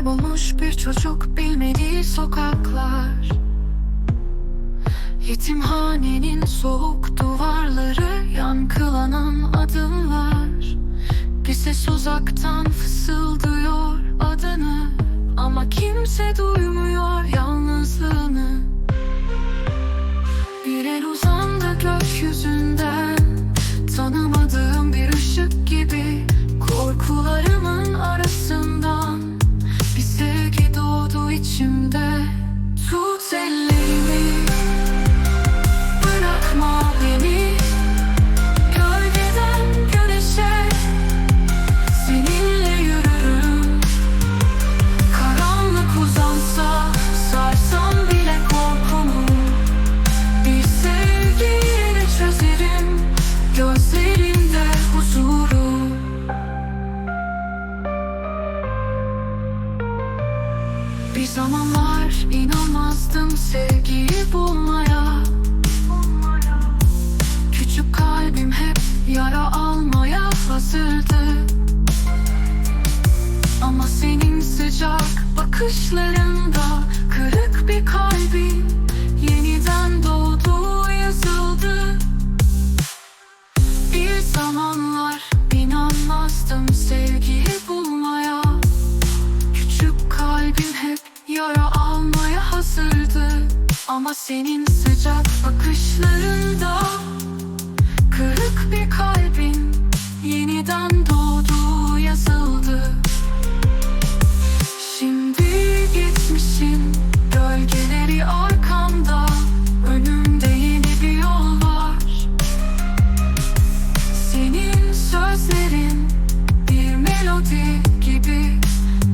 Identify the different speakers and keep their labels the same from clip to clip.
Speaker 1: Kaybolmuş bir çocuk bilmediği sokaklar. Yetimhanenin soğuk duvarları Yankılanan adımlar. Bir ses uzaktan fısıldıyor adını Ama kimse duymuyor yalnızlığını içimde Tut ellerimi Bir zamanlar inanmazdım sevgiyi bulmaya. Küçük kalbim hep yara almaya hazırdı. Ama senin sıcak bakışlarında Kırık bir kalbim Ama senin sıcak bakışlarında Kırık bir kalbin yeniden doğdu yazıldı. Şimdi gitmişsin gölgeleri arkamda Önümde yeni bir yol var. Senin sözlerin bir melodi gibi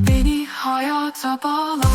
Speaker 1: Beni hayata bağlar